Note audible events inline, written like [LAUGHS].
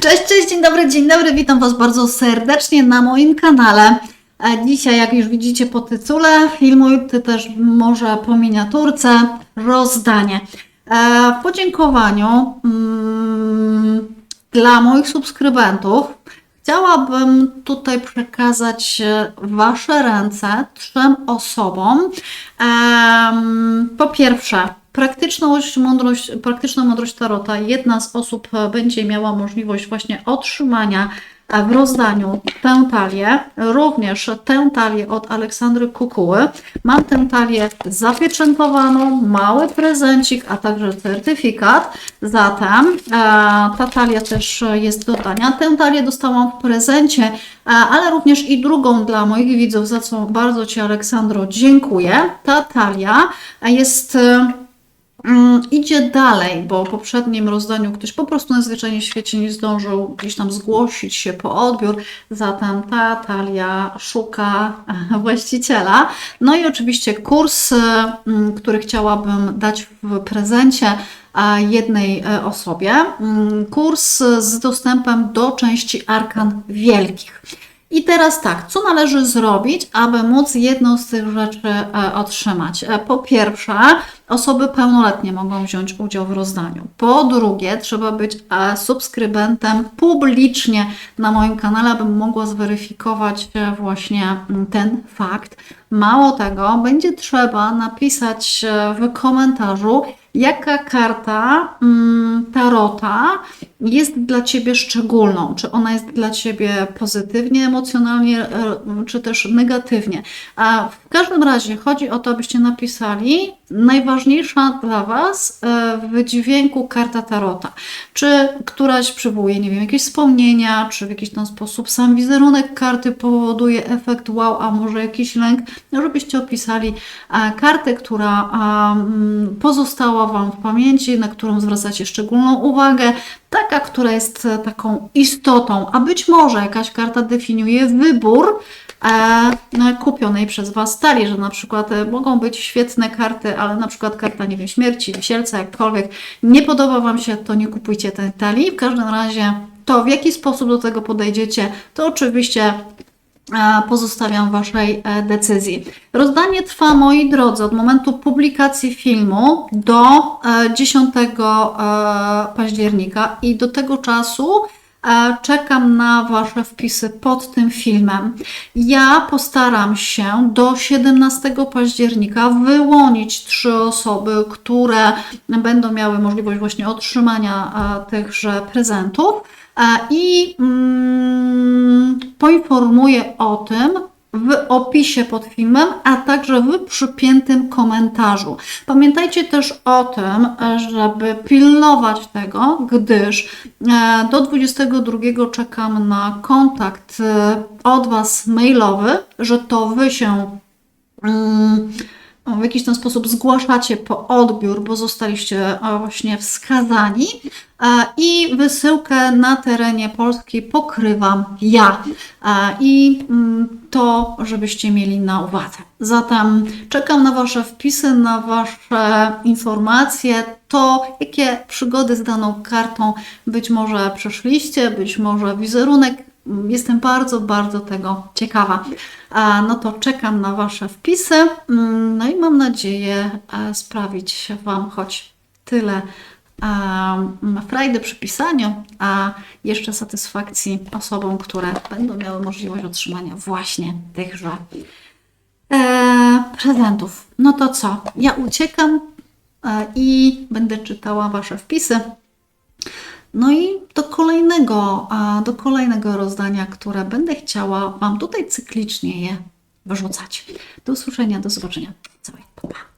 Cześć, cześć, dzień dobry, dzień dobry, witam Was bardzo serdecznie na moim kanale. E, Dzisiaj, jak już widzicie po tytule filmu, ty też może po miniaturce, rozdanie. E, W podziękowaniu mm, dla moich subskrybentów chciałabym tutaj przekazać e, Wasze ręce trzem osobom. Po pierwsze, praktyczność, mądrość, praktyczną mądrość Tarota. Jedna z osób e, będzie miała możliwość właśnie otrzymania e, w rozdaniu tę talię, również tę talię od Aleksandry Kukuły. Mam tę talię zapieczętowaną, mały prezencik, a także certyfikat. Zatem e, ta talia też jest do dania. Tę talię dostałam w prezencie, ale również i drugą dla moich widzów, za co bardzo Ci Aleksandro dziękuję. Ta talia jest... Mm, idzie dalej, bo w poprzednim rozdaniu ktoś po prostu na zwyczajnie świecie nie zdążył gdzieś tam zgłosić się po odbiór, zatem ta talia szuka [LAUGHS] właściciela. No i oczywiście kurs, e, mm, który chciałabym dać w prezencie jednej e, osobie, Mm, kurs z dostępem do części Arkan Wielkich. I teraz tak, co należy zrobić, aby móc jedną z tych rzeczy e, otrzymać? E, Po pierwsze, osoby pełnoletnie mogą wziąć udział w rozdaniu. Po drugie, trzeba być e, subskrybentem publicznie na moim kanale, abym mogła zweryfikować e, właśnie ten fakt. Mało tego, będzie trzeba napisać e, w komentarzu, jaka karta tarota jest dla Ciebie szczególną. Czy ona jest dla Ciebie pozytywnie, emocjonalnie, czy też negatywnie. A w każdym razie chodzi o to, abyście napisali najważniejsza dla Was e, w dźwięku karta tarota. Czy któraś przywołuje, nie wiem, jakieś wspomnienia, czy w jakiś tam sposób sam wizerunek karty powoduje efekt wow, a może jakiś lęk, no, żebyście opisali e, kartę, która mm, pozostała Wam w pamięci, na którą zwracacie szczególną uwagę, taka, która jest e, taką istotą, a być może jakaś karta definiuje wybór e, kupionej przez Was talii, że na przykład e, mogą być świetne karty, ale na przykład karta, nie wiem, śmierci, wisielca, jakkolwiek, nie podoba Wam się, to nie kupujcie tej talii. W każdym razie to, w jaki sposób do tego podejdziecie, to oczywiście pozostawiam Waszej e, decyzji. Rozdanie trwa, moi drodzy, od momentu publikacji filmu do e, 10 e, października i do tego czasu e, czekam na Wasze wpisy pod tym filmem. Ja postaram się do 17 października wyłonić trzy osoby, które będą miały możliwość właśnie otrzymania e, tychże prezentów e, i mm, poinformuję o tym w opisie pod filmem, a także w przypiętym komentarzu. Pamiętajcie też o tym, żeby pilnować tego, gdyż e, do 22 czekam na kontakt e, od Was mailowy, że to Wy się mm, w jakiś ten sposób zgłaszacie po odbiór, bo zostaliście właśnie wskazani e, i wysyłkę na terenie Polski pokrywam ja. E, I mm, to, żebyście mieli na uwadze. Zatem czekam na Wasze wpisy, na Wasze informacje, to jakie przygody z daną kartą być może przeszliście, być może wizerunek Jestem bardzo, bardzo tego ciekawa. No to czekam na Wasze wpisy. Mm, No i mam nadzieję e, sprawić Wam choć tyle mm, frajdy przy pisaniu, a jeszcze satysfakcji osobom, które będą miały możliwość otrzymania właśnie tychże e, prezentów. No to co? Ja uciekam e, i będę czytała Wasze wpisy. No i do kolejnego, do kolejnego rozdania, które będę chciała Wam tutaj cyklicznie je wyrzucać. Do usłyszenia, do zobaczenia. Całej, pa.